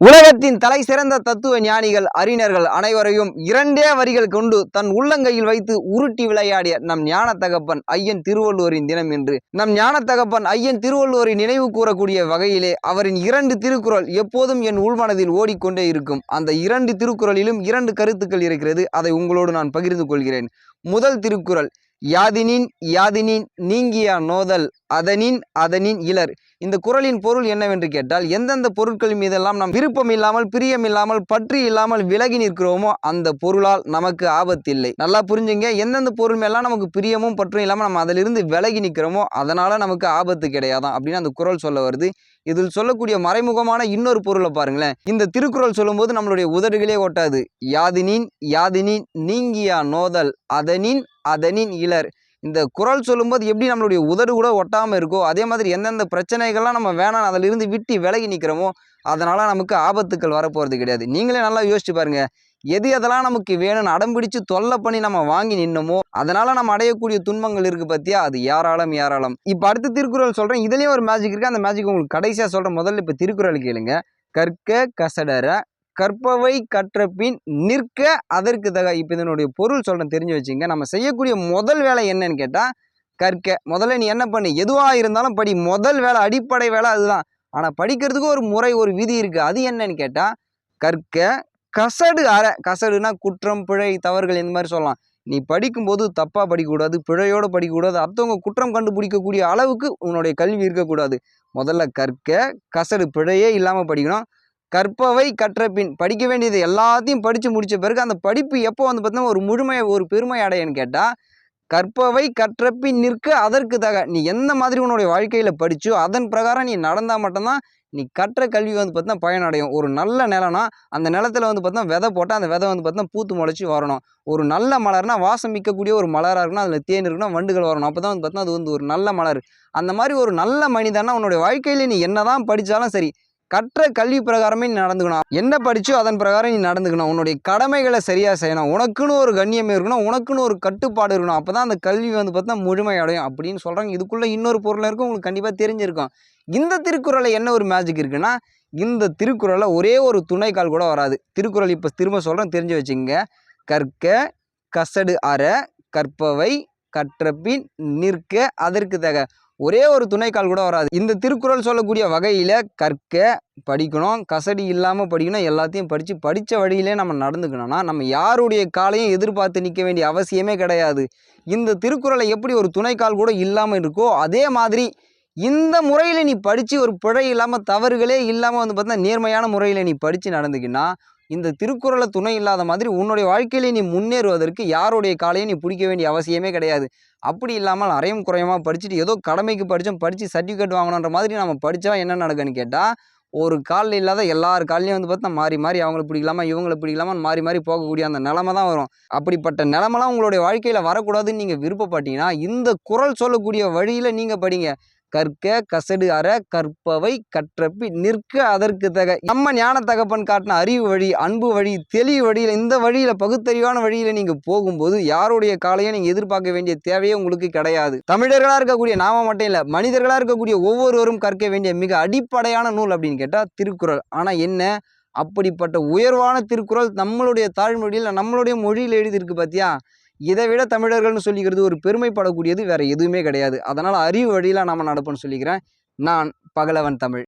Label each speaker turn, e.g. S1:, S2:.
S1: உலகத்தின் தலை சிறந்த தத்துவ ஞானிகள் அறிஞர்கள் அனைவரையும் இரண்டே வரிகள் கொண்டு தன் உள்ளங்கையில் வைத்து உருட்டி விளையாடிய நம் ஞான தகப்பன் ஐயன் திருவள்ளுவரின் தினம் என்று நம் ஞான தகப்பன் ஐயன் திருவள்ளுவரை நினைவு கூறக்கூடிய வகையிலே அவரின் இரண்டு திருக்குறள் எப்போதும் என் உள்மனதில் ஓடிக்கொண்டே இருக்கும். அந்த இரண்டு திருக்குறளிலும் இரண்டு கருத்துக்கள் இருக்கிறது. அதை உங்களோடு நான் பகிர்ந்து கொள்கிறேன். முதல் திருக்குறள் யாதினின் யாதினின் நீங்கிய நோதல் அதனின் அதனின் இலர். இந்த குறளின் பொருள் என்னவென்று கேட்டால் எந்தெந்த பொருட்கள் மீதெல்லாம் நாம் விருப்பம் இல்லாமல் பிரியம் இல்லாமல் பற்றி இல்லாமல் விலகி நிற்கிறோமோ அந்த பொருளால் நமக்கு ஆபத்தில்லை. நல்லா புரிஞ்சுங்க எந்தெந்த பொருள் மேலாம் நமக்கு பிரியமும் பற்றும் இல்லாமல் நம்ம அதிலிருந்து விலகி நிற்கிறோமோ அதனால நமக்கு ஆபத்து கிடையாதான் அப்படின்னு அந்த குறள் சொல்ல வருது. இதில் சொல்லக்கூடிய மறைமுகமான இன்னொரு பொருளை பாருங்களேன். இந்த திருக்குறள் சொல்லும்போது நம்மளுடைய உதடுகளே ஒட்டாது. யாதினின் யாதினின் நீங்கியா நோதல் அதனின் அதனின் இலர். இந்த குறள் சொல்லும்போது எப்படி நம்மளுடைய உதடு கூட ஒட்டாமல் இருக்கோ அதே மாதிரி எந்தெந்த பிரச்சனைகள்லாம் நம்ம வேணாம் அதிலிருந்து விட்டு விலகி நிற்கிறோமோ அதனால் நமக்கு ஆபத்துக்கள் வரப்போகிறது கிடையாது. நீங்களே நல்லா யோசிச்சு பாருங்கள் எது எதெல்லாம் நமக்கு வேணும்னு அடம் பிடிச்சு தொல்லை பண்ணி நம்ம வாங்கி நின்னமோ அதனால நம்ம அடையக்கூடிய துன்பங்கள் இருக்கு பத்தியா? அது யாராலும் யாராலும். இப்போ அடுத்த திருக்குறள் சொல்றேன். இதுலயும் ஒரு மேஜிக் இருக்கு. அந்த மேஜிக் உங்களுக்கு கடைசியா சொல்றேன் முதல்ல இப்போ திருக்குறள் கேளுங்க. கற்க கசடர கற்பவை கற்ற பின் நிற்க அதற்கு தக இப்போ இதனுடைய பொருள் சொல்கிறேன் தெரிஞ்சு வச்சுங்க. நம்ம செய்யக்கூடிய முதல் வேலை என்னன்னு கேட்டால் கற்க. முதல்ல நீ என்ன பண்ணு? எதுவாக இருந்தாலும் படி. முதல் வேலை அடிப்படை வேலை அதுதான். ஆனால் படிக்கிறதுக்கு ஒரு முறை ஒரு விதி இருக்குது அது என்னன்னு கேட்டால் கற்க கசடு அற. கசடுனா குற்றம் பிழை தவறுகள் இந்த மாதிரி சொல்லலாம். நீ படிக்கும்போது தப்பாக படிக்கக்கூடாது பிழையோடு படிக்கக்கூடாது. அடுத்தவங்க குற்றம் கண்டுபிடிக்கக்கூடிய அளவுக்கு உன்னுடைய கல்வி இருக்கக்கூடாது. முதல்ல கற்க கசடு பிழையே இல்லாமல் படிக்கணும். கற்பவை கற்றபின் படிக்க வேண்டியது எல்லாத்தையும் படித்து முடித்த பிறகு அந்த படிப்பு எப்போ வந்து பார்த்தீங்கன்னா ஒரு முழுமையை ஒரு பெருமை அடையன்னு கேட்டால் கற்பவை கற்றப்பின் நிற்க அதற்கு தக. நீ எந்த மாதிரி உன்னுடைய வாழ்க்கையில் படிச்சோ அதன் பிரகாரம் நீ நடந்தால் மட்டும்தான் நீ கற்ற கல்வி வந்து பார்த்தீங்கன்னா பயனடையும். ஒரு நல்ல நிலம்னா அந்த நிலத்துல வந்து பார்த்தீங்கன்னா விதை போட்டால் அந்த விதை வந்து பார்த்தீங்கன்னா பூத்து முளைச்சி வரணும். ஒரு நல்ல மலர்னா வாசம் மிக்கக்கூடிய ஒரு மலராக இருக்கணும் அதில் தேன் இருக்கணும் வண்டுகள் வரணும். அப்போ தான் வந்து பார்த்தீங்கன்னா அது வந்து ஒரு நல்ல மலர். அந்த மாதிரி ஒரு நல்ல மனிதனா உன்னுடைய வாழ்க்கையில் நீ என்னதான் படித்தாலும் சரி கற்ற கல்வி பிரகாரமே நீ நடந்துக்கணும். என்ன படிச்சோ அதன் பிரகாரம் நீ நடந்துக்கணும். உன்னுடைய கடமைகளை சரியாக செய்யணும். உனக்குன்னு ஒரு கண்ணியம் இருக்கணும். உனக்குன்னு ஒரு கட்டுப்பாடு இருக்கணும். அப்போ தான் அந்த கல்வி வந்து பார்த்தா முழுமை அடையும் அப்படின்னு சொல்கிறாங்க இதுக்குள்ளே இன்னொரு பொருள் இருக்கும். உங்களுக்கு கண்டிப்பாக தெரிஞ்சிருக்கும். இந்த திருக்குறளில் என்ன ஒரு மேஜிக் இருக்குன்னா இந்த திருக்குறளை ஒரே ஒரு துணைக்கால் கூட வராது. திருக்குறள் இப்போ திரும்ப சொல்கிறேன் தெரிஞ்சு வச்சுங்க கற்க கசடு அற கற்பவை கற்றபின் நிற்க அதற்கு தக. ஒரே ஒரு துணைக்கால் கூட வராது. இந்த திருக்குறள் சொல்லக்கூடிய வகையில் கற்க படிக்கணும். கசடி இல்லாமல் படிக்கணும். எல்லாத்தையும் படித்து படித்த வழியிலே நம்ம நடந்துக்கணும்னா நம்ம யாருடைய காலையும் எதிர்பார்த்து நிற்க வேண்டிய அவசியமே கிடையாது. இந்த திருக்குறளை எப்படி ஒரு துணைக்கால் கூட இல்லாமல் இருக்கோ அதே மாதிரி இந்த முறையில் நீ படித்து ஒரு பிழை இல்லாமல் தவறுகளே இல்லாமல் வந்து பார்த்தா நேர்மையான முறையில் நீ படித்து நடந்துக்கினா இந்த திருக்குறளை துணை இல்லாத மாதிரி உன்னுடைய வாழ்க்கையிலே நீ முன்னேறுவதற்கு யாருடைய காலையும் நீ பிடிக்க வேண்டிய அவசியமே கிடையாது. அப்படி இல்லாமல் அரையும் குறையமாக படிச்சுட்டு ஏதோ கடமைக்கு படித்தோம் படித்து சர்டிஃபிகேட் வாங்கணுன்ற மாதிரி நம்ம படித்தா என்ன நடக்குன்னு கேட்டால் ஒரு காலில் இல்லாத எல்லார் கால்லையும் வந்து பார்த்தா மாறி மாறி அவங்களை பிடிக்கலாமா இவங்களை பிடிக்கலாமா மாறி மாறி போகக்கூடிய அந்த நிலமை தான் வரும். அப்படிப்பட்ட நிலமெல்லாம் உங்களுடைய வாழ்க்கையில் வரக்கூடாதுன்னு நீங்கள் விருப்பப்பட்டீங்கன்னா இந்த குரல் சொல்லக்கூடிய வழியில் நீங்கள் படிங்க. கற்க கசடு அற கற்பவை கற்றப்பி நிற்க அதற்கு தக. நம்ம ஞான தகப்பன் காட்டின அறிவு வழி அன்பு வழி தெளிவு வழியில் இந்த வழியில் பகுத்தறிவான வழியில் நீங்கள் போகும்போது யாருடைய காலையும் நீங்கள் எதிர்பார்க்க வேண்டிய தேவையே உங்களுக்கு கிடையாது. தமிழர்களாக இருக்கக்கூடிய நாம மட்டும் இல்லை மனிதர்களாக இருக்கக்கூடிய ஒவ்வொருவரும் கற்க வேண்டிய மிக அடிப்படையான நூல் அப்படின்னு கேட்டால் திருக்குறள். ஆனால் என்ன? அப்படிப்பட்ட உயர்வான திருக்குறள் நம்மளுடைய தாழ்மொழியில் நம்மளுடைய மொழியில் எழுதியிருக்கு பார்த்தியா இதை விட தமிழர்கள்னு சொல்லிக்கிறது ஒரு பெருமைப்படக்கூடியது வேற எதுவுமே கிடையாது. அதனால் அறிவு வழியில் நாம் நடப்போம்னு சொல்லிக்கிறேன். நான் பகலவன் தமிழ்.